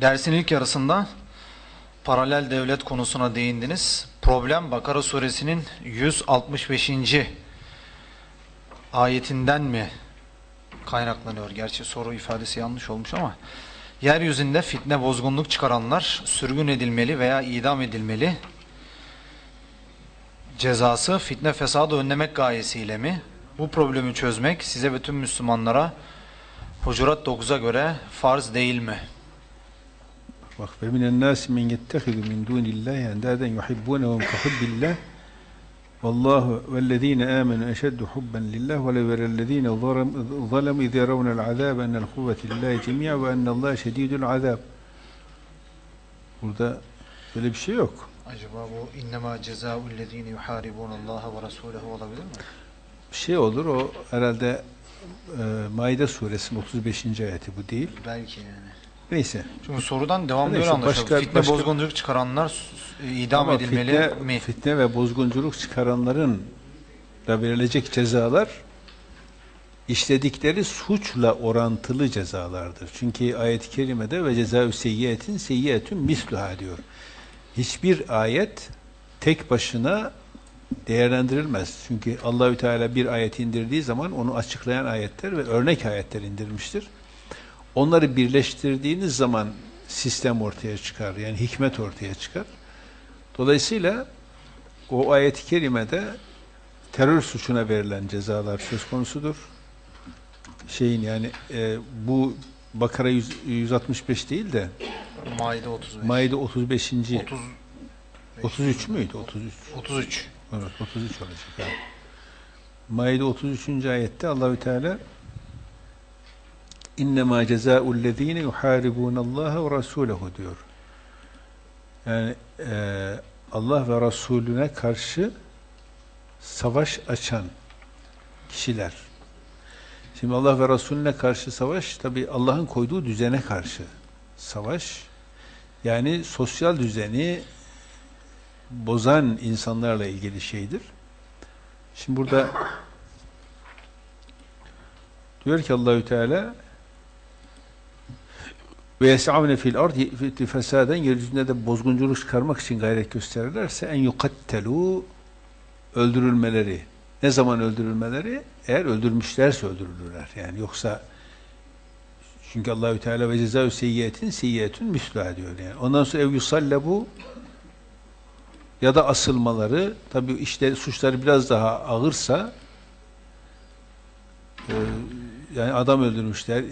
Dersin ilk yarısında paralel devlet konusuna değindiniz. Problem Bakara suresinin 165. ayetinden mi kaynaklanıyor? Gerçi soru ifadesi yanlış olmuş ama yeryüzünde fitne bozgunluk çıkaranlar sürgün edilmeli veya idam edilmeli. Cezası fitne fesadı önlemek gayesiyle mi? Bu problemi çözmek size ve tüm Müslümanlara Hucurat 9'a göre farz değil mi? Bak ve minen nasi men yettehidu min dunillahi endaden yuhibbunehum ka hubbillah Vallahu vellezine amenu eşeddu hubben lillah ve lev verellezine zalemu iz yaravnel azab enel kuvveti lillahi cemi'a ve ennallaha şedidul azab Burada böyle bir şey yok. Acaba bu innema cezaüllezine yuharibunallaha ve rasulehu olabilir mi? Bir şey olur o herhalde e, Maide suresinin 35. ayeti bu değil. Belki yani. Neyse. Çünkü sorudan devam Neyse, ediyor anlaşılıyor. başka- Fitne başka- bozgunculuk çıkaranlar idam Ama edilmeli fitne, mi? fitne ve bozgunculuk çıkaranların da verilecek cezalar işledikleri suçla orantılı cezalardır. Çünkü ayet-i kerimede ve cezaü seyyiyetin seyyiyetün misluha diyor. Hiçbir ayet tek başına değerlendirilmez. Çünkü Allahü Teala bir ayet indirdiği zaman onu açıklayan ayetler ve örnek ayetler indirmiştir. Onları birleştirdiğiniz zaman sistem ortaya çıkar. Yani hikmet ortaya çıkar. Dolayısıyla o ayet-i kerimede terör suçuna verilen cezalar söz konusudur. Şeyin yani e, bu Bakara 100, 165 değil de Maide 35. Maide 35. 30 33 müydü? 33. 33. Evet 33 olacak. Yani. Maide 33. ayette Allahü Teala İnnemâ cezâullezîne yuhâribûnallâhe ve rasûlehu diyor. Yani e, Allah ve Resulüne karşı savaş açan kişiler. Şimdi Allah ve Resulüne karşı savaş tabi Allah'ın koyduğu düzene karşı savaş. Yani sosyal düzeni bozan insanlarla ilgili şeydir. Şimdi burada diyor ki Allahü Teala ve yes'avne fil ardi fesaden yeryüzünde de bozgunculuk çıkarmak için gayret gösterirlerse en yukattelu öldürülmeleri. Ne zaman öldürülmeleri? Eğer öldürmüşlerse öldürülürler. Yani yoksa çünkü Allahü Teala ve cezaü seyyiyetin seyyiyetün müslüha diyor yani. Ondan sonra ev yusallabu ya da asılmaları tabi işte suçları biraz daha ağırsa e, yani adam öldürmüşler,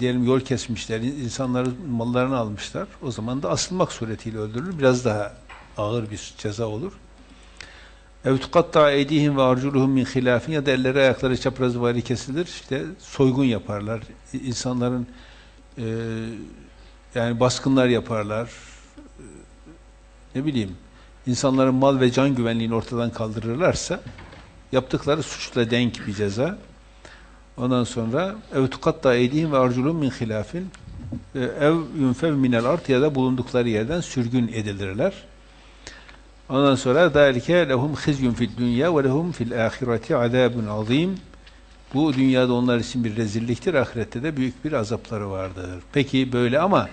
diyelim yol kesmişler, insanların mallarını almışlar. O zaman da asılmak suretiyle öldürülür. Biraz daha ağır bir ceza olur. ev tukatta eydihim ve arculuhum min hilafin ya da elleri ayakları çaprazı vari kesilir. İşte soygun yaparlar. İnsanların e, yani baskınlar yaparlar. E, ne bileyim insanların mal ve can güvenliğini ortadan kaldırırlarsa yaptıkları suçla denk bir ceza. Ondan sonra ev tukatta eydihim ve arculum min hilafin e, ev yunfev minel art ya da bulundukları yerden sürgün edilirler. Ondan sonra dalike lehum khizyun fid dünya ve lehum fil ahireti azabun azim. Bu dünyada onlar için bir rezilliktir, ahirette de büyük bir azapları vardır. Peki böyle ama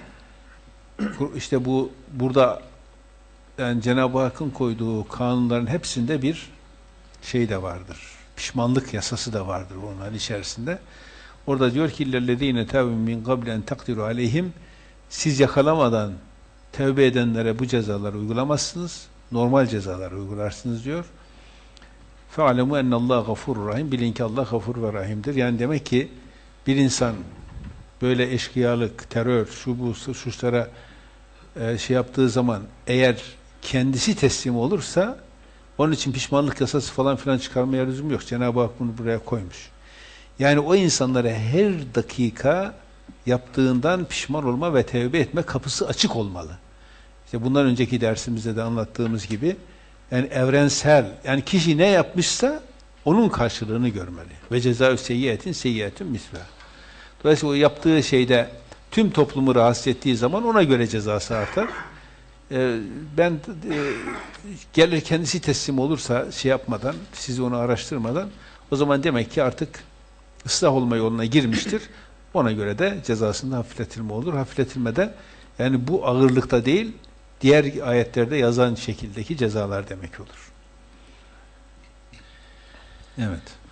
işte bu burada yani Cenab-ı Hakk'ın koyduğu kanunların hepsinde bir şey de vardır. Pişmanlık yasası da vardır onların içerisinde. Orada diyor ki illellezine tevbe min en takdiru aleyhim siz yakalamadan tevbe edenlere bu cezaları uygulamazsınız. Normal cezaları uygularsınız diyor. Fe'alemu ennallahu gafurur rahim. Bilin ki Allah gafur ve rahimdir. Yani demek ki bir insan böyle eşkıyalık, terör, şu bu suçlara e, şey yaptığı zaman eğer kendisi teslim olursa onun için pişmanlık yasası falan filan çıkarmaya lüzum yok. Cenab-ı Hak bunu buraya koymuş. Yani o insanlara her dakika yaptığından pişman olma ve tevbe etme kapısı açık olmalı. İşte bundan önceki dersimizde de anlattığımız gibi yani evrensel, yani kişi ne yapmışsa onun karşılığını görmeli. Ve cezaü seyyiyetin seyyiyetin misla. Dolayısıyla o yaptığı şeyde tüm toplumu rahatsız ettiği zaman ona göre cezası artar. Ee, ben e, gelir kendisi teslim olursa şey yapmadan, sizi onu araştırmadan o zaman demek ki artık ıslah olma yoluna girmiştir. Ona göre de cezasında hafifletilme olur. Hafifletilmede Yani bu ağırlıkta değil, diğer ayetlerde yazan şekildeki cezalar demek olur. Evet.